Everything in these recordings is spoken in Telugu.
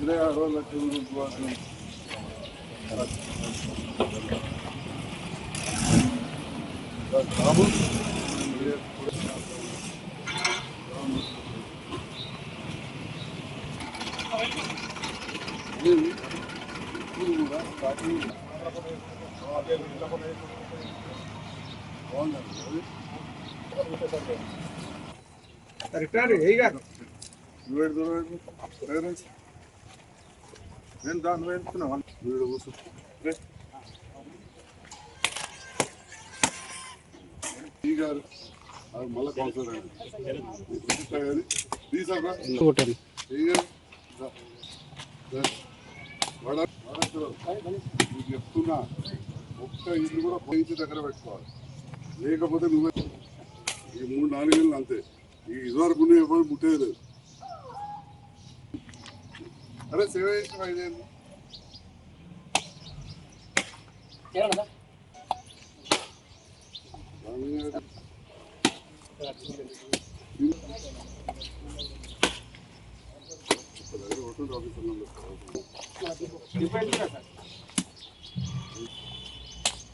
ఇదే ఆ రోజు లక్ష రూపాయలు బాబు ఇప్పుడు కూడా స్టార్టింగ్ బాగుందండి రిటైర్ అయ్యగా వీడు దూరం పేరెంట్స్ నేను దాన్ని వేసుకున్నా వీడు కూర్చో. ఈ గారు. మళ్ళీ కౌన్సిలర్ అయ్యారు తీసాక ఈ గారు. రా. రా. వడ. వడ నీకు చెప్తున్నా. ఒక్క ఇల్లు కూడా పోయించి దగ్గర పెట్టుకోవాలి. లేకపోతే నువ్వే. ఈ మూడు నాలుగేళ్ళు అంతే. ఈ ఇదివరకు ఉన్న ఎవరు ముట్టేది లేదు అరే సేవ చేసిన ఐదేళ్ళు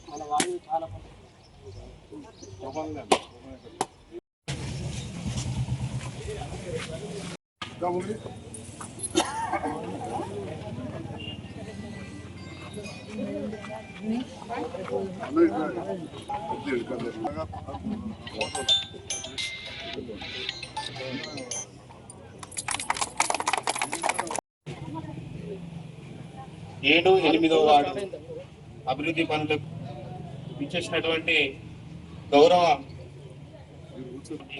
మన వాళ్ళు చాలా ఏడు ఎనిమిదో వార్డు అభివృద్ధి పనులకు ఇచ్చేసినటువంటి గౌరవ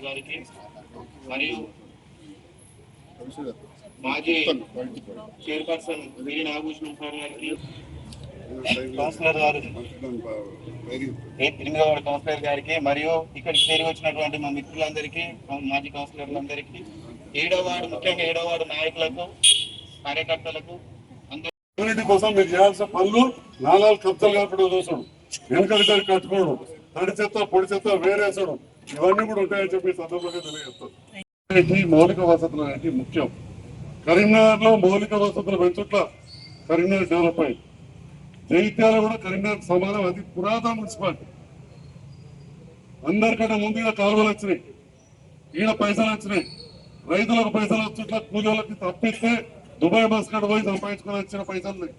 గారికి మరియు మాజీ చైర్పర్సన్ వి నాగభూషణం సార్ గారికి. కౌన్సిలర్ గారు. ఏ- ఎనిమిదో వార్డు కౌన్సిలర్ గారికి మరియు ఇక్కడికి తిరిగి వచ్చినటువంటి మా మిత్రులందరికీ మా మాజీ కౌన్సిలర్లందరికీ ఏడో వార్డు ముఖ్యంగా ఏడో వార్డు నాయకులకు కార్యకర్తలకు అందరూ కమ్యూనిటీ కోసం మీరు చేయాల్సిన పనులు నాలుగు కబ్జాలు కలపడం చూసాడు. వెనకడికారు కట్టుకోవడం తడి చెత్త పొడి చెత్త వేరేసడం. ఇవన్నీ కూడా ఉంటాయని చెప్పి సందర్భంగా తెలియజేస్తాం ఈ మౌలిక వసతులు అనేది ముఖ్యం. కరీంనగర్లో మౌలిక వసతులు పెంచుట్ల కరీంనగర్ డెవలప్ అయింది. జైత్యాల కూడా కరీంనగర్ సమానం అది పురాతన మున్సిపాలిటీ. అందరికంటే ముందు ఈడ కాలువలు వచ్చినాయి. ఈడ పైసలు వచ్చినాయి. రైతులకు పైసలు వచ్చేట్ల కూలీలకి తప్పిస్తే దుబాయ్ మస్కట్ పోయి సంపాదించుకొని వచ్చిన పైసలు ఉన్నాయి.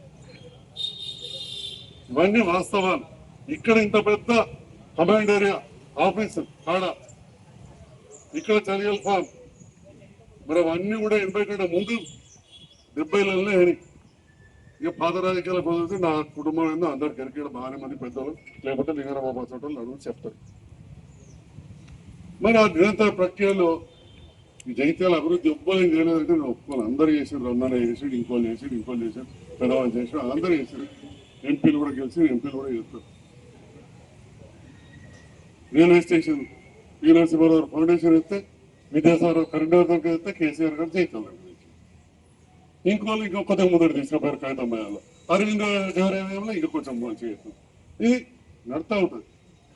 ఇవన్నీ వాస్తవాలు. ఇక్కడ ఇంత పెద్ద కమాండ్ ఏరియా ఆఫీస్ కాడ. ఇక్కడ చర్యలు ఫామ్. మరి అవన్నీ కూడా ఎనభై కంటే ముందు డెబ్బైలలోనే అయినాయి. ఇక పాత రాజకీయాల పొందితే నా కుటుంబం ఏందో అందరు ఎరికాడు బాగానే మంది పెద్దలు లేకపోతే నిగర చోటలు నడుము చెప్తారు. మరి ఆ నిరంతర ప్రక్రియలో ఈ జైత్యాల అభివృద్ధి ఒప్పుకోలేని చేయలేదంటే నేను ఒప్పుకోను. అందరూ చేసారు రమణ చేసాడు ఇంకోళ్ళు చేసాడు ఇంకోళ్ళు చేసాడు పెద్దవాళ్ళు చేసాడు అందరూ చేశారు ఎంపీలు కూడా గెలిచి ఎంపీలు కూడా చేస్తారు. రైల్వే స్టేషన్ యూనివర్సిటీ ఫౌండేషన్ ఇస్తే విద్యాసాగర్ కరీంనగర్ దగ్గర కేసీఆర్ గారు జైత్యాల ఇంకోళ్ళు ఇంకో కొద్దిగా ముందర తీసుకున్న కాగితం కాగితమ్మయ్యాలో అరవింద్ గారేమో ఇంకా కొంచెం మంచి చేస్తుంది ఇది నడుతూ ఉంటుంది.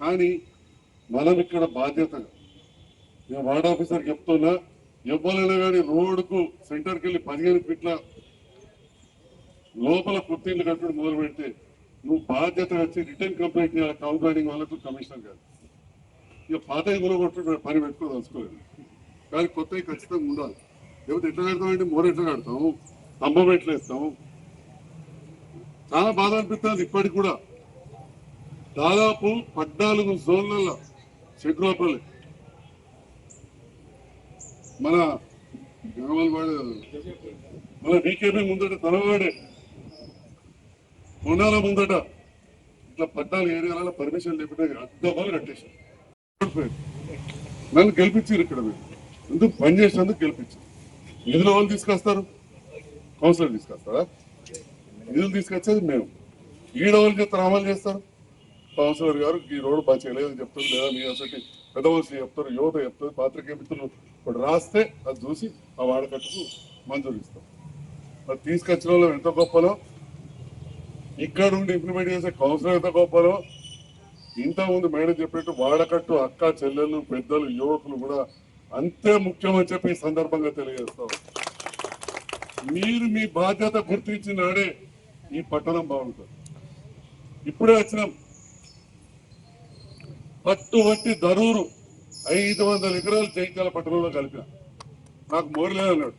కానీ మనం ఇక్కడ బాధ్యతగా నేను వార్డ్ ఆఫీసర్ చెప్తున్నా ఎవ్వరైనా కానీ రోడ్డుకు సెంటర్కి వెళ్ళి పదిహేను ఫీట్ల లోపల కుర్తీలు కట్టడం మొదలు పెడితే నువ్వు బాధ్యత వచ్చి రిటర్న్ కంప్లైంట్ చేయాలి కంప్లైంటింగ్ వాళ్ళకు కమిషనర్ గారు ఇక పాత ఇగులు కొట్టు పని పెట్టుకోదలుచుకోలేదు. కానీ కొత్తవి ఖచ్చితంగా ఉండాలి. లేకపోతే ఎట్లా కడతామంటే మోర ఎట్లా కడతాము స్తంభం ఎట్లా ఇస్తాము చాలా బాధ అనిపిస్తుంది ఇప్పటికి కూడా. దాదాపు పద్నాలుగు జోన్లలో శంకురాపల్లి మన మన బీకేపీ ముందట తనవాడే కొనాల ముందట ఇట్లా పద్నాలుగు ఏరియాలలో పర్మిషన్ లేకుండా అద్దమాలు కట్టేశారు. నన్ను గెలిపించారు ఇక్కడ మీరు. ఎందుకు పని చేసినందుకు గెలిపించారు. నిధులు వాళ్ళు తీసుకొస్తారు? కౌన్సిలర్ తీసుకొస్తారా? నిధులు తీసుకొచ్చేది మేము. ఈడ వాళ్ళు చెప్తారు అమలు చేస్తారు? కౌన్సిలర్ గారు ఈ రోడ్డు బాగా చేయలేదని చెప్తారు లేదా మీ అసలు పెద్దవలసి చెప్తారు యువత చెప్తారు పాత్రికే మిత్రులు ఇప్పుడు రాస్తే అది చూసి ఆ వాడకట్టుకు మంజూరు ఇస్తాం అది తీసుకొచ్చిన వాళ్ళు ఎంత గొప్పలో? ఇక్కడ ఉండి ఇంప్లిమెంట్ చేసే కౌన్సిలర్ ఎంత గొప్పలో? ఇంతకుముందు మేడం చెప్పినట్టు వాడకట్టు అక్క చెల్లెలు పెద్దలు యువకులు కూడా అంతే ముఖ్యమని చెప్పి సందర్భంగా తెలియజేస్తాం. మీరు మీ బాధ్యత గుర్తించిన నాడే ఈ పట్టణం బాగుంటుంది. ఇప్పుడే వచ్చినాం. పట్టు వంటి ధరూరు ఐదు వందల ఎకరాలు జైత్యాల పట్టణంలో కలిపిన. నాకు మోరలే అన్నాడు.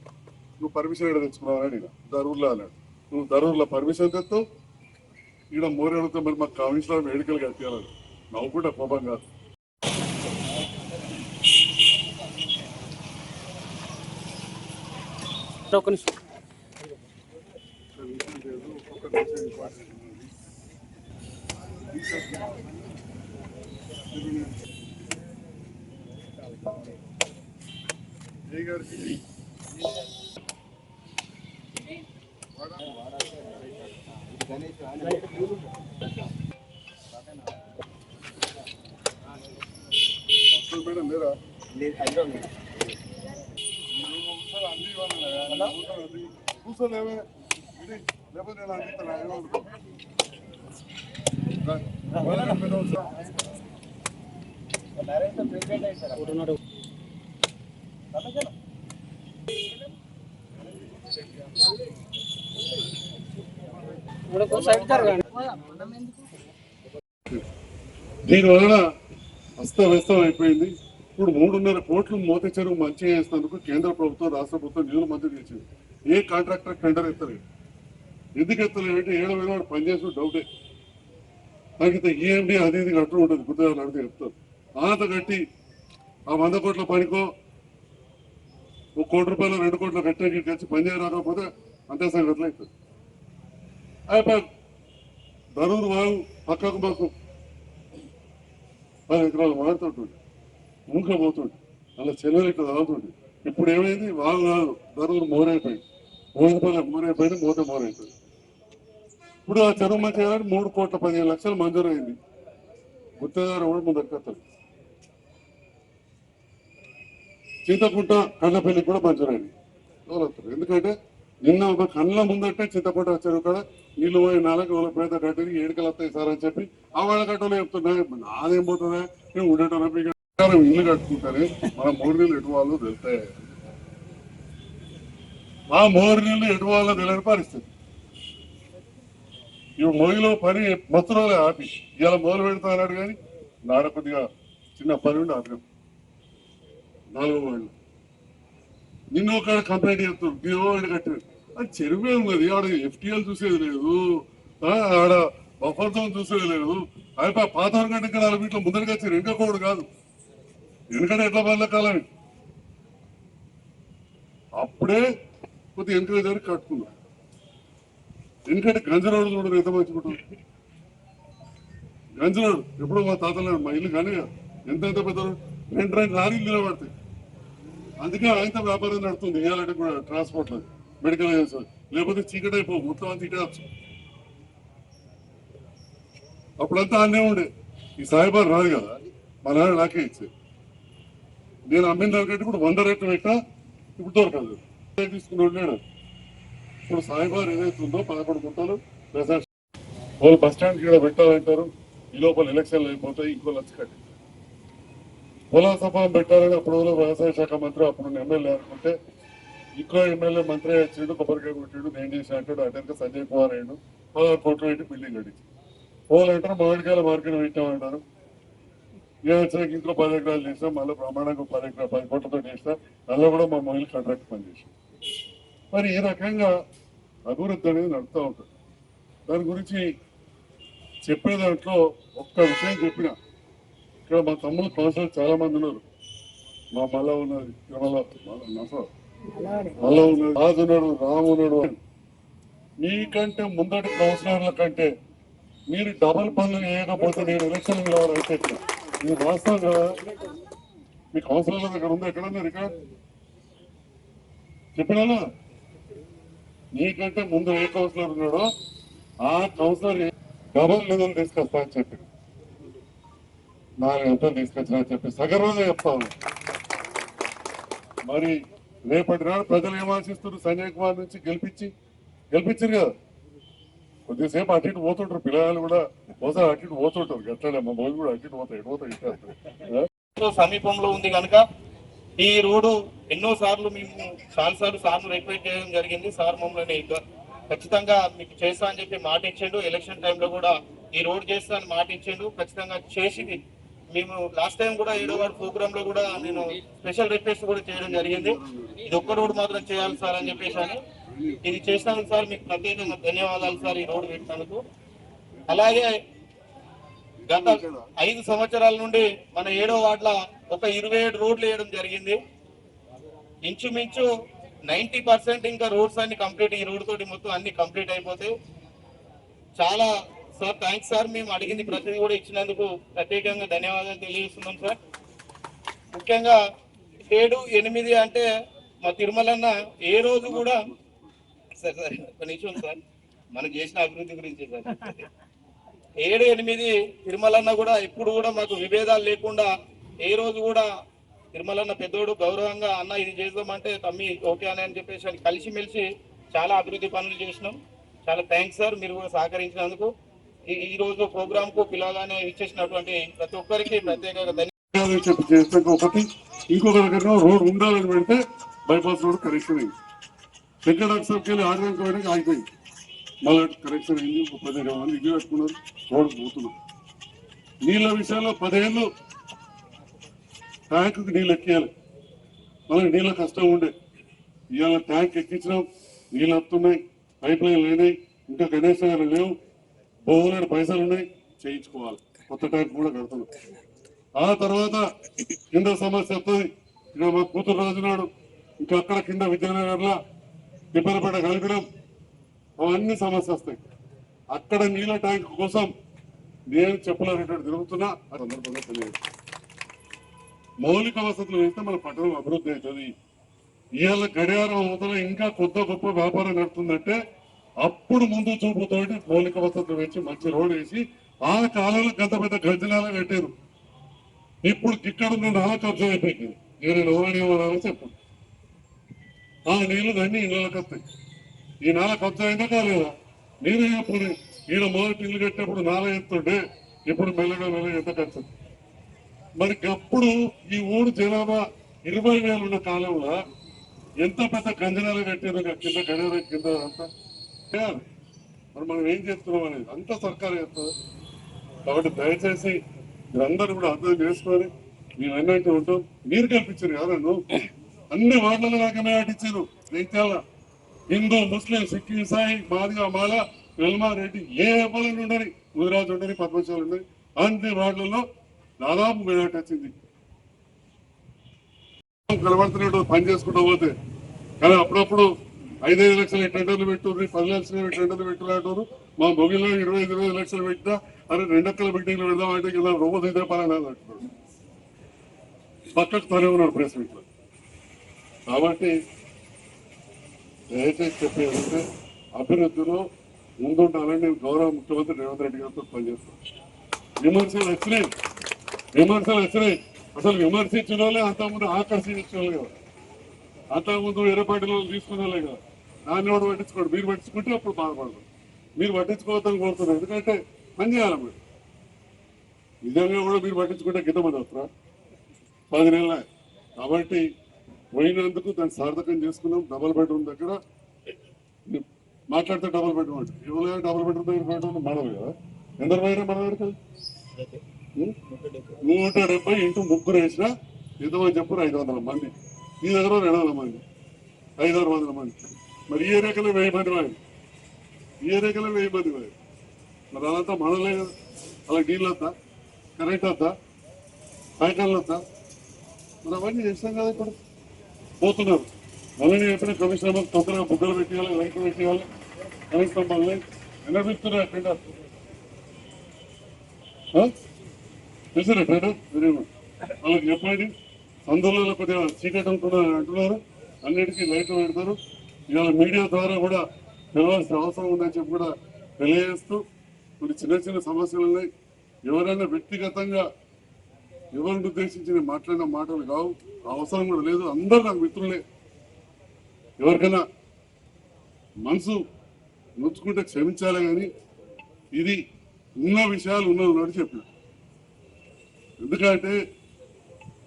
నువ్వు పర్మిషన్ ఎక్కడ తెచ్చుకున్నావు? అని ధరూర్లో అన్నాడు. నువ్వు ధరూర్లో పర్మిషన్ తెస్తావు ఈడ మోరే అడిగితే మరి మాకు కమిషనర్ వేడుకలు కట్టాలని నవ్వుకుంటే కోపం కాదు. నిమిషం. జై గారికి అసలు మేడం లేరా కూర్చోలేవే లేకపోతే నేను అందిస్తాను ఏమనుకో ఒకటిన్నర. ఇప్పుడు ఒక అస్తవ్యస్తం అయిపోయింది ఇప్పుడు మూడున్నర కోట్లు మోత చెరువు మంచి చేసినందుకు కేంద్ర ప్రభుత్వం రాష్ట్ర ప్రభుత్వం నిధులు మంజూరు చేసింది. ఏ కాంట్రాక్టర్ టెండర్ ఎత్తలేదు. ఎందుకు ఎత్తలేదంటే ఏడు వేల వాడు పనిచేసిన డౌటే. తగ్గితే ఇంత ఈఎండి అది ఇది కట్టు ఉంటుంది గుర్తుగా అడిగితే చెప్తారు. ఆత కట్టి ఆ వంద కోట్ల పనికో ఒక కోటి రూపాయలు రెండు కోట్ల కట్టే కలిసి పని అంతే సంగతులు అవుతుంది అయిపోయి ధరూరు వాగు పక్కకు మాకు పది ఎకరాలు మారుతుంటుంది ఊక అలా చెల్లెలు ఇక్కడ తాగుతుంది ఇప్పుడు ఏమైంది? వాళ్ళు కాదు ధరూరు మోరైపోయింది మోదపల్లి మోరైపోయింది మూత మోరైపోయింది. ఇప్పుడు ఆ చెరువు మంచి కానీ మూడు కోట్ల పదిహేను లక్షలు మంజూరైంది. అయింది గుత్తేదారు కూడా ముందు దక్కత్తలు చింతకుంట కళ్ళపల్లి కూడా మంజూరైంది. ఎవరు ఎందుకంటే నిన్న ఒక కళ్ళ ముందంటే చింతకుంట చెరువు కూడా నీళ్ళు పోయి నాలుగు వాళ్ళ పేద కట్టేది ఏడుకలు వస్తాయి సార్ అని చెప్పి. ఆ వాళ్ళ కట్టలో చెప్తున్నా నాదేం పోతుందా? నేను ఉండటం ప్రకారం ఇల్లు కట్టుకుంటేనే. మన మూడు నెలలు ఎటు వాళ్ళు వెళ్తాయి మా మూడు నెలలు ఎటు వాళ్ళో తెలియని పరిస్థితి. ఇవి మొగిలో పని మొత్తం రోజులే ఆపి. ఇలా మొదలు పెడతా అన్నాడు కానీ నాడ కొద్దిగా చిన్న పని ఉండి ఆపినాం నాలుగో వాళ్ళు నిన్న ఒక కంప్లైంట్ చేస్తారు దిగో కట్టారు. అది చెరువే ఉన్నది. ఆడ ఎఫ్టీఎల్ చూసేది లేదు. ఆడ బఫర్ జోన్ చూసేది లేదు. అయిపోయి పాత గంట ఇంకా నాలుగు మీటర్ల ముందరికి వచ్చారు ఇంకా కోడు కాదు. ఎందుకంటే ఎట్లా పనుల కాలం? అప్పుడే కొద్దిగా ఎంకరేజ్ అని కట్టుకున్నా. ఎందుకంటే గంజరాడు చూడరు ఎంత మంచుకుంటాం గంజరాడు ఎప్పుడో మా తాతలు మా ఇల్లు కానీ ఎంత ఎంత పెద్ద రెండు రెండు లారీలు నిలబడతాయి అందుకే ఆయన వ్యాపారం నడుస్తుంది. ఇవ్వాలంటే కూడా ట్రాన్స్పోర్ట్ మెడికల్ చేస్తారు లేకపోతే చీకటి అయిపో. మొత్తం అంతా ఇటేయచ్చు అప్పుడంతా అన్నే ఉండే. ఈ సాయిబాబు రాదు కదా. మా నాన్న నాకే ఇచ్చేది నేను అమ్మిన దానికంటే ఇప్పుడు వంద రేట్లు పెట్టా ఇప్పుడు దొరకదు తీసుకుని ఉన్నాడు ఇప్పుడు సాయిబార్ ఏదైతే ఉందో పదకొండు గుంటలు రిజర్వ్ వాళ్ళు బస్ స్టాండ్ కూడా పెట్టాలంటారు ఈ లోపల ఎలక్షన్లు అయిపోతాయి ఇంకో లక్ష కట్టి. పొలా సభ పెట్టాలని అప్పుడు వ్యవసాయ శాఖ మంత్రి అప్పుడు ఎమ్మెల్యే అనుకుంటే ఇంకో ఎమ్మెల్యే మంత్రి వచ్చిండు కొబ్బరికాయ కొట్టిండు నేను చేసిన అంటాడు అటెనక సంజయ్ కుమార్ అయ్యాడు పదహారు కోట్లు పెట్టి బిల్డింగ్ కట్టించి పోలంటారు మామిడికాయల మార్కెట్ పెట్టామంటారు. ఏ ఇంట్లో పది ఎకరాలు చేసినా మళ్ళీ బ్రహ్మాండంగా పది ఎకరాలు పది కోట్లతో చేసినా అందులో కూడా మా మొబైల్ కాంట్రాక్ట్ పనిచేసాం మరి ఈ రకంగా అభివృద్ధి అనేది నడుస్తూ ఉంటుంది. దాని గురించి చెప్పే దాంట్లో ఒక్క విషయం చెప్పిన ఇక్కడ మా తమ్ముడు కౌన్సిలర్ చాలా మంది ఉన్నారు. మా మల్ల ఉన్నది తిరుమల మల్ల ఉన్నది రాజు ఉన్నాడు రాము ఉన్నాడు. మీకంటే ముందటి కౌన్సిలర్ల కంటే మీరు డబల్ పనులు చేయకపోతే నేను ఎలక్షన్ నిలవాలంటే ఎట్లా? మీరు రాస్తాం కదా మీ లేదు ఇక్కడ ఉందా ఎక్కడ రికార్డ్ చెప్పినా నీకంటే ముందు ఏ కౌన్సిలర్ ఉన్నాడో ఆ కౌన్సిలర్ డబల్ నిధులు తీసుకొస్తా అని చెప్పి నాలుగు ఎంతో తీసుకొచ్చినా చెప్పి సగర్వంగా చెప్తాను మరి రేపటి నాడు ప్రజలు ఏం ఆశిస్తున్నారు? సంజయ్ కుమార్ నుంచి గెలిపించి గెలిపించారు కదా? కొద్దిసేపు అటు ఇటు పోతుంటారు. పిల్లలు కూడా బహుశా అటు ఇటు పోతుంటారు. గట్లనే మా బోల్ కూడా అటు ఇటు పోతాయి ఎటు పోతాయి ఇటు సమీపంలో ఉంది కనుక ఈ రోడ్డు ఎన్నో సార్లు మేము చాలా సార్లు సార్లు రిక్వెస్ట్ చేయడం జరిగింది. సార్ మమ్మల్ని ఖచ్చితంగా మీకు చేస్తా అని చెప్పి మాట ఇచ్చాడు. ఎలక్షన్ టైంలో కూడా ఈ రోడ్ చేస్తా అని మాట ఇచ్చాడు. ఖచ్చితంగా చేసి మేము లాస్ట్ టైం కూడా ఏడో వార్డు ప్రోగ్రామ్లో కూడా నేను స్పెషల్ రిక్వెస్ట్ కూడా చేయడం జరిగింది. ఇది ఒక్క రోడ్ మాత్రం చేయాలి సార్ అని చెప్పేసి అని ఇది చేశాను సార్ మీకు ప్రత్యేకంగా ధన్యవాదాలు సార్ ఈ రోడ్ పెట్టినందుకు. అలాగే గత ఐదు సంవత్సరాల నుండి మన ఏడో వార్డుల ఒక ఇరవై ఏడు రోడ్లు వేయడం జరిగింది. ఇంచుమించు నైన్టీ పర్సెంట్ ఇంకా రోడ్స్ అన్ని కంప్లీట్ ఈ రోడ్ తోటి మొత్తం అన్ని కంప్లీట్ అయిపోతాయి. చాలా సార్ థ్యాంక్స్ సార్ మేము అడిగింది ప్రతిదీ కూడా ఇచ్చినందుకు ప్రత్యేకంగా ధన్యవాదాలు తెలియజేస్తున్నాం సార్. ముఖ్యంగా ఏడు ఎనిమిది అంటే మా తిరుమలన్న ఏ రోజు కూడా సార్ సార్ ఒక నిమిషం సార్. మనం చేసిన అభివృద్ధి గురించి సార్. ఏడు ఎనిమిది తిరుమలన్న కూడా ఎప్పుడు కూడా మాకు విభేదాలు లేకుండా ఏ రోజు కూడా తిరుమలన్న పెద్దోడు గౌరవంగా అన్న ఇది చేద్దామంటే తమ్మి ఓకే అని అని చెప్పేసి అని కలిసిమెలిసి చాలా అభివృద్ధి పనులు చేసినాం. చాలా థ్యాంక్స్ సార్ మీరు కూడా సహకరించినందుకు. ఈ ఈ రోజు ప్రోగ్రామ్కు పిలవగానే ఇచ్చేసినటువంటి ప్రతి ఒక్కరికి ప్రత్యేకంగా ధన్యవాదాలు చెప్పి చేస్తే ఒకటి ఇంకొక దగ్గర రోడ్ ఉండాలని పెడితే బైపాస్ రోడ్ కనెక్షన్ అయింది. ఎక్కడ అక్షర్కి వెళ్ళి ఆడడానికి ఆగిపోయింది. మళ్ళీ కరెక్షన్ అయింది ఒక పదిహేను మంది ఇల్లు పెట్టుకున్నారు రోడ్డు పోతున్నాం. నీళ్ళ విషయంలో పదేళ్ళు ట్యాంకుకి నీళ్ళు ఎక్కేయాలి. మనకి నీళ్ళ కష్టం ఉండే. ఇవాళ ట్యాంక్ ఎక్కించినాం నీళ్ళు వస్తున్నాయి పైప్ లైన్ లేనాయి ఇంకా గణేష్ గారు లేవు. బోగులేని పైసలు ఉన్నాయి చేయించుకోవాలి. కొత్త ట్యాంక్ కూడా కడుతున్నాం. ఆ తర్వాత కింద సమస్య వస్తుంది. ఇక మా కూతురు రాజునాడు ఇంకా అక్కడ కింద విద్యానగర్లో తిప్పలపేట కలగడం అవన్నీ సమస్య వస్తాయి. అక్కడ నీళ్ళ ట్యాంక్ కోసం నేను చెప్పలేనటువంటి తిరుగుతున్నా. సందర్భంగా తెలియదు మౌలిక వసతులు వేస్తే మన పట్టణం అభివృద్ధి అవుతుంది. ఇవాళ గడియారం అవతల ఇంకా కొత్త గొప్ప వ్యాపారం నడుతుందంటే అప్పుడు ముందు చూపుతోటి మౌలిక వసతులు వేసి మంచి రోడ్ వేసి ఆ కాలంలో గంత పెద్ద గజనాలు కట్టారు. ఇప్పుడు ఇక్కడ ఉన్న నాల కబ్జా అయిపోయింది నేను ఎవరైనా చెప్పండి చెప్పు ఆ నీళ్ళు ఈ నెల వస్తాయి. ఈ నాల కొత్త అయినా కాలేదా నేను అప్పుడు ఈయన మొదటి ఇల్లు కట్టినప్పుడు నాల ఎత్తుండే ఇప్పుడు మెల్లగా మెల్లగా ఎంత ఖర్చు మరి అప్పుడు ఈ ఊరు జనాభా ఇరవై వేలు ఉన్న కాలంలో ఎంత పెద్ద గంజనాలు కట్టారు కింద గడియారం కింద అంతా? మరి మనం ఏం చేస్తున్నాం అనేది అంతా సర్కారు చేస్తుంది. కాబట్టి దయచేసి మీరందరూ కూడా అర్థం చేసుకొని మేము ఎన్నైతే ఉంటాం మీరు కల్పించారు కాదండి అన్ని వార్డులలో నాకు మేటిచ్చారు రైతాల హిందూ ముస్లిం సిక్ ఇసాయి మాదిగా మాల వెల్మారెడ్డి ఏ ఎవరు ఉండని ముదిరాజు ఉండని పద్మశాలు ఉండని అన్ని వార్డులలో దాదాపు మేడాటి వచ్చింది. కనబడుతున్నట్టు పని చేసుకుంటూ పోతే కానీ అప్పుడప్పుడు ఐదైదు లక్షల టెండర్లు పెట్టుర్రి పది లక్షల టెండర్లు పెట్టులాంటారు మా మొగిలో ఇరవై ఐదు ఇరవై లక్షలు పెట్టినా అరే రెండక్కల బిల్డింగ్లు పెడదాం అంటే కింద రోబో ఇదే పని అనేది అంటున్నాడు పక్కకు తనే ఉన్నాడు ప్రెస్ మీట్లో. కాబట్టి దయచేసి చెప్పేది అంటే అభివృద్ధిలో ముందుంటానని నేను గౌరవ ముఖ్యమంత్రి రేవంత్ రెడ్డి గారితో పనిచేస్తాను. విమర్శలు వచ్చినాయి. విమర్శలు వచ్చినాయి. అసలు విమర్శించిన వాళ్ళే అంతకుముందు ఆకర్షించిన వాళ్ళు కదా. అంతకుముందు ఎర్రపాటిలో తీసుకున్న వాళ్ళే కదా. దాన్ని కూడా పట్టించుకోండి? మీరు పట్టించుకుంటే అప్పుడు బాధపడదు మీరు పట్టించుకోవద్దని కోరుతున్నారు. ఎందుకంటే పని చేయాలి మీరు. నిజంగా కూడా మీరు పట్టించుకుంటే గిట్టమని వస్తారా పది నెలల. కాబట్టి పోయినందుకు దాన్ని సార్థకం చేసుకున్నాం. డబల్ బెడ్రూమ్ దగ్గర. మాట్లాడితే డబల్ బెడ్రూమ్ అంటే. ఎవరైనా డబల్ బెడ్రూమ్ దగ్గర బెడ్రూమ్ మనవి కదా. ఎందరు పోయినా మన దగ్గర నూట డెబ్బై ఇంటూ ముగ్గురు వేసిన ఎంతమంది చెప్పారు ఐదు వందల మంది. ఈ దగ్గర రెండు వందల మంది. ఐదు ఆరు వందల మంది. మరి ఈ ఏరియాకలో వెయ్యి మంది వాయి ఈ ఏరియాకలో వెయ్యి మంది వాయి మరి అదంతా మనలే కదా. అలా నీళ్ళు వద్దా? కరెంట్ వద్దా? సాయంకాలం వద్దా? మరి అవన్నీ చేస్తాం కదా ఇప్పుడు. పోతున్నారు. మళ్ళీ ఎప్పుడైనా కమిషనర్ తొందరగా బుగ్గలు పెట్టేయాలి లైట్లు పెట్టేయాలి కరెంట్ స్తంభాలని వినపిస్తున్నారు పిలుస్తున్నారు తెలుసు వెరీ గుడ్ వాళ్ళకి చెప్పండి. అందులో కొద్దిగా చీకటి ఉంటున్నారు అంటున్నారు. అన్నిటికీ లైట్లు పెడతారు. ఇవాళ మీడియా ద్వారా కూడా తెలవాల్సిన అవసరం ఉందని చెప్పి కూడా తెలియజేస్తూ కొన్ని చిన్న చిన్న సమస్యలు ఉన్నాయి ఎవరైనా వ్యక్తిగతంగా ఎవరిని ఉద్దేశించి మాట్లాడిన మాటలు కావు. అవసరం కూడా లేదు. అందరూ నాకు మిత్రులే. ఎవరికైనా మనసు నొచ్చుకుంటే క్షమించాలి కానీ ఇది ఉన్న విషయాలు ఉన్నది ఉన్నట్టు చెప్పిన. ఎందుకంటే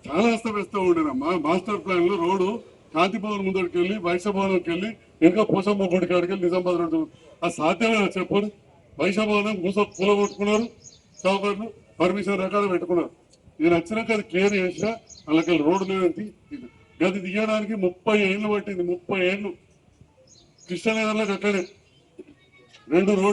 చాలా అస్తవ్యస్తం ఉండేనా మా మాస్టర్ ప్లాన్లో రోడ్డు కాంతి భవన్ ముందరికి వెళ్ళి వైశ్య భవనంకి వెళ్ళి ఇంకా పోసమ్మ గుడి కాడికి వెళ్ళి నిజామాబాద్ రోడ్డు అది సాధ్యమే చెప్పండి వైశ్య భవనం పూస కూల కొట్టుకున్నారు సౌకర్యాలు పర్మిషన్ రకాలు పెట్టుకున్నారు. నేను వచ్చినాక అది క్లియర్ చేసినా అలాగే రోడ్డు మీద గది తీయడానికి ముప్పై ఏళ్ళు పట్టింది ముప్పై ఏళ్ళు. కృష్ణనగర్లో అక్కడే రెండు రోడ్లు